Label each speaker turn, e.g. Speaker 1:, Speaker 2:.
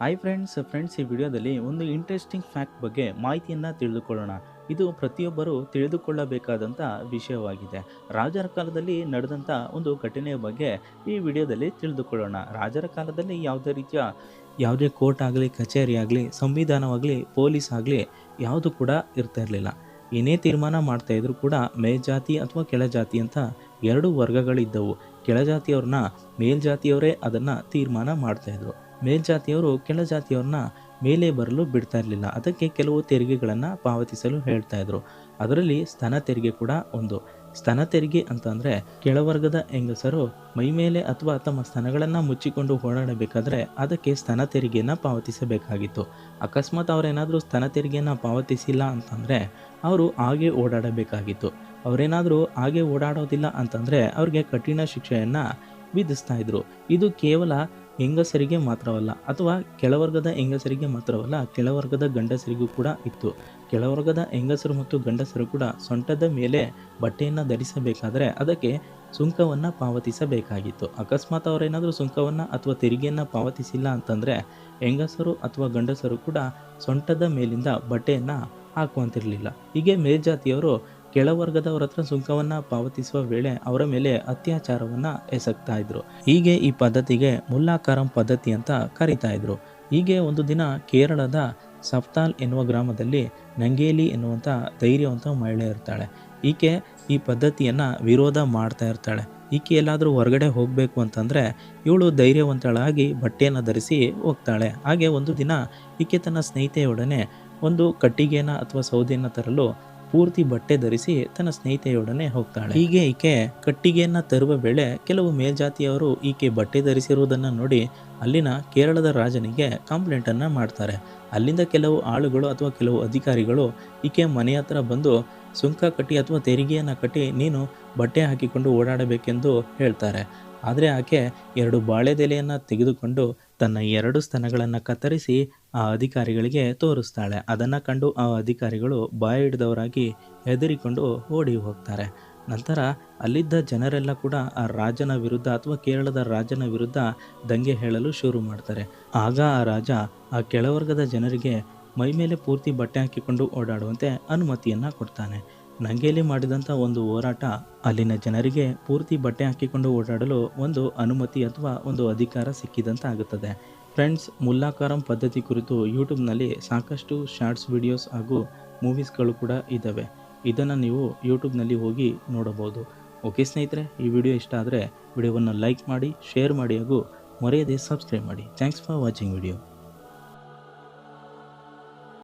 Speaker 1: Hi friends friends ಈ ವಿಡಿಯೋದಲ್ಲಿ ಒಂದು ಇಂಟ್ರೆಸ್ಟಿಂಗ್ ಫ್ಯಾಕ್ಟ್ ಬಗ್ಗೆ ಮಾಹಿತಿಯನ್ನು ತಿಳಿದುಕೊಳ್ಳೋಣ. ಇದು ಪ್ರತಿಯೊಬ್ಬರು ತಿಳಿದುಕೊಳ್ಳಬೇಕಾದಂಥ ವಿಷಯವಾಗಿದೆ. ರಾಜರ ಕಾಲದಲ್ಲಿ ನಡೆದಂಥ ಒಂದು ಘಟನೆಯ ಬಗ್ಗೆ ಈ ವಿಡಿಯೋದಲ್ಲಿ ತಿಳಿದುಕೊಳ್ಳೋಣ. ರಾಜರ ಕಾಲದಲ್ಲಿ ಯಾವುದೇ ರೀತಿಯ, ಯಾವುದೇ ಕೋರ್ಟ್ ಆಗಲಿ, ಕಚೇರಿ ಆಗಲಿ ಸಂವಿಧಾನವಾಗಲಿ ಪೊಲೀಸ್ ಆಗಲಿ ಯಾವುದು ಕೂಡ ಇರ್ತಾ ಇರಲಿಲ್ಲ. ಏನೇ ತೀರ್ಮಾನ ಮಾಡ್ತಾ ಇದ್ರು ಕೂಡ ಮೇಲ್ಜಾತಿ ಅಥವಾ ಕೆಳಜಾತಿ ಅಂತ ಎರಡು ವರ್ಗಗಳಿದ್ದವು. ಕೆಳಜಾತಿಯವ್ರನ್ನ ಮೇಲ್ಜಾತಿಯವರೇ ಅದನ್ನು ತೀರ್ಮಾನ ಮಾಡ್ತಾಯಿದ್ರು ಮೇಲ್ಜಾತಿಯವರು ಕೆಳಜಾತಿಯವ್ರನ್ನ ಮೇಲೆ ಬರಲು ಬಿಡ್ತಾ ಇರಲಿಲ್ಲ. ಅದಕ್ಕೆ ಕೆಲವು ತೆರಿಗೆಗಳನ್ನು ಪಾವತಿಸಲು ಹೇಳ್ತಾ ಇದ್ರು. ಅದರಲ್ಲಿ ಸ್ತನ ತೆರಿಗೆ ಕೂಡ ಒಂದು. ಸ್ತನ ತೆರಿಗೆ ಅಂತಂದರೆ ಕೆಳವರ್ಗದ ಹೆಂಗಸರು ಮೈ ಮೇಲೆ ಅಥವಾ ತಮ್ಮ ಸ್ತನಗಳನ್ನು ಮುಚ್ಚಿಕೊಂಡು ಓಡಾಡಬೇಕಾದ್ರೆ ಅದಕ್ಕೆ ಸ್ತನ ತೆರಿಗೆಯನ್ನು ಪಾವತಿಸಬೇಕಾಗಿತ್ತು. ಅಕಸ್ಮಾತ್ ಅವರೇನಾದರೂ ಸ್ತನ ತೆರಿಗೆಯನ್ನು ಪಾವತಿಸಿಲ್ಲ ಅಂತಂದರೆ ಅವರು ಹಾಗೆ ಓಡಾಡಬೇಕಾಗಿತ್ತು. ಅವರೇನಾದರೂ ಹಾಗೆ ಓಡಾಡೋದಿಲ್ಲ ಅಂತಂದರೆ ಅವ್ರಿಗೆ ಕಠಿಣ ಶಿಕ್ಷೆಯನ್ನು ವಿಧಿಸ್ತಾ ಇದ್ರು. ಇದು ಕೇವಲ ಹೆಂಗಸರಿಗೆ ಮಾತ್ರವಲ್ಲ, ಅಥವಾ ಕೆಳವರ್ಗದ ಹೆಂಗಸರಿಗೆ ಮಾತ್ರವಲ್ಲ, ಕೆಳವರ್ಗದ ಗಂಡಸರಿಗೂ ಕೂಡ ಇತ್ತು. ಕೆಳವರ್ಗದ ಹೆಂಗಸರು ಮತ್ತು ಗಂಡಸರು ಕೂಡ ಸೊಂಟದ ಮೇಲೆ ಬಟ್ಟೆಯನ್ನು ಧರಿಸಬೇಕಾದರೆ ಅದಕ್ಕೆ ಸುಂಕವನ್ನು ಪಾವತಿಸಬೇಕಾಗಿತ್ತು. ಅಕಸ್ಮಾತ್ ಅವರೇನಾದರೂ ಸುಂಕವನ್ನು ಅಥವಾ ತೆರಿಗೆಯನ್ನು ಪಾವತಿಸಿಲ್ಲ ಅಂತಂದರೆ ಹೆಂಗಸರು ಅಥವಾ ಗಂಡಸರು ಕೂಡ ಸೊಂಟದ ಮೇಲಿಂದ ಬಟ್ಟೆಯನ್ನು ಹಾಕುವಂತಿರಲಿಲ್ಲ. ಹೀಗೆ ಮೇಲ್ಜಾತಿಯವರು ಕೆಳವರ್ಗದವರ ಹತ್ರ ಸುಂಕವನ್ನು ಪಾವತಿಸುವ ವೇಳೆ ಅವರ ಮೇಲೆ ಅತ್ಯಾಚಾರವನ್ನು ಎಸಗ್ತಾ ಇದ್ರು. ಹೀಗೆ ಈ ಪದ್ಧತಿಗೆ ಮುಲ್ಲಾಕಾರಂ ಪದ್ಧತಿ ಅಂತ ಕರೀತಾ ಇದ್ರು. ಹೀಗೆ ಒಂದು ದಿನ ಕೇರಳದ ಸಫ್ತಾಲ್ ಎನ್ನುವ ಗ್ರಾಮದಲ್ಲಿ ನಂಗೇಲಿ ಎನ್ನುವಂಥ ಧೈರ್ಯವಂತ ಮಹಿಳೆ ಇರ್ತಾಳೆ. ಈಕೆ ಈ ಪದ್ಧತಿಯನ್ನು ವಿರೋಧ ಮಾಡ್ತಾ ಇರ್ತಾಳೆ. ಈಕೆ ಎಲ್ಲಾದರೂ ಹೊರಗಡೆ ಹೋಗಬೇಕು ಅಂತಂದರೆ ಇವಳು ಧೈರ್ಯವಂತಳಾಗಿ ಬಟ್ಟೆಯನ್ನು ಧರಿಸಿ ಹೋಗ್ತಾಳೆ. ಹಾಗೆ ಒಂದು ದಿನ ಈಕೆ ತನ್ನ ಸ್ನೇಹಿತೆಯೊಡನೆ ಒಂದು ಕಟ್ಟಿಗೆನ ಅಥವಾ ಸೌದೆಯನ್ನು ತರಲು ಪೂರ್ತಿ ಬಟ್ಟೆ ಧರಿಸಿ ತನ್ನ ಸ್ನೇಹಿತೆಯೊಡನೆ ಹೋಗ್ತಾಳೆ. ಹೀಗೆ ಈಕೆ ಕಟ್ಟಿಗೆಯನ್ನ ತರುವ ವೇಳೆ ಕೆಲವು ಮೇಲ್ಜಾತಿಯವರು ಈಕೆ ಬಟ್ಟೆ ಧರಿಸಿರುವುದನ್ನು ನೋಡಿ ಅಲ್ಲಿನ ಕೇರಳದ ರಾಜನಿಗೆ ಕಂಪ್ಲೇಂಟನ್ನು ಮಾಡ್ತಾರೆ. ಅಲ್ಲಿಂದ ಕೆಲವು ಆಳುಗಳು ಅಥವಾ ಕೆಲವು ಅಧಿಕಾರಿಗಳು ಈಕೆ ಮನೆ ಹತ್ರ ಬಂದು, ಸುಂಕ ಕಟ್ಟಿ ಅಥವಾ ತೆರಿಗೆಯನ್ನು ಕಟ್ಟಿ ನೀನು ಬಟ್ಟೆ ಹಾಕಿಕೊಂಡು ಓಡಾಡಬೇಕೆಂದು ಹೇಳ್ತಾರೆ. ಆದರೆ ಆಕೆ ಎರಡು ಬಾಳೆದೆಲೆಯನ್ನು ತೆಗೆದುಕೊಂಡು ತನ್ನ ಎರಡು ಸ್ತನಗಳನ್ನು ಕತ್ತರಿಸಿ ಆ ಅಧಿಕಾರಿಗಳಿಗೆ ತೋರಿಸ್ತಾಳೆ. ಅದನ್ನು ಕಂಡು ಆ ಅಧಿಕಾರಿಗಳು ಬಾಯಿ ಹಿಡಿದವರಾಗಿ ಹೆದರಿಕೊಂಡು ಓಡಿ ಹೋಗ್ತಾರೆ. ನಂತರ ಅಲ್ಲಿದ್ದ ಜನರೆಲ್ಲ ಕೂಡ ಆ ರಾಜನ ವಿರುದ್ಧ ಅಥವಾ ಕೇರಳದ ರಾಜನ ವಿರುದ್ಧ ದಂಗೆ ಹೇಳಲು ಶುರು ಮಾಡ್ತಾರೆ. ಆಗ ಆ ರಾಜ ಆ ಕೆಳವರ್ಗದ ಜನರಿಗೆ ಮೈಮೇಲೆ ಪೂರ್ತಿ ಬಟ್ಟೆ ಹಾಕಿಕೊಂಡು ಓಡಾಡುವಂತೆ ಅನುಮತಿಯನ್ನು ಕೊಡ್ತಾನೆ. ನಂಗೇಲಿ ಮಾಡಿದಂಥ ಒಂದು ಹೋರಾಟ ಅಲ್ಲಿನ ಜನರಿಗೆ ಪೂರ್ತಿ ಬಟ್ಟೆ ಹಾಕಿಕೊಂಡು ಓಡಾಡಲು ಒಂದು ಅನುಮತಿ ಅಥವಾ ಒಂದು ಅಧಿಕಾರ ಸಿಕ್ಕಿದಂತ ಆಗುತ್ತದೆ ಫ್ರೆಂಡ್ಸ್, ಮುಲ್ಲಾಕಾರಂ ಪದ್ಧತಿ ಕುರಿತು ಯೂಟ್ಯೂಬ್ನಲ್ಲಿ ಸಾಕಷ್ಟು ಶಾರ್ಟ್ಸ್ ವಿಡಿಯೋಸ್ ಹಾಗೂ ಮೂವೀಸ್ಗಳು ಕೂಡ ಇದ್ದಾವೆ ಇದನ್ನು ನೀವು ಯೂಟ್ಯೂಬ್ನಲ್ಲಿ ಹೋಗಿ ನೋಡಬಹುದು. ಓಕೆ ಸ್ನೇಹಿತರೆ, ಈ ವಿಡಿಯೋ ಇಷ್ಟ ಆದರೆ ವಿಡಿಯೋವನ್ನು ಲೈಕ್ ಮಾಡಿ, ಶೇರ್ ಮಾಡಿ ಹಾಗೂ ಮರೆಯದೆ ಸಬ್ಸ್ಕ್ರೈಬ್ ಮಾಡಿ. Thanks for watching video.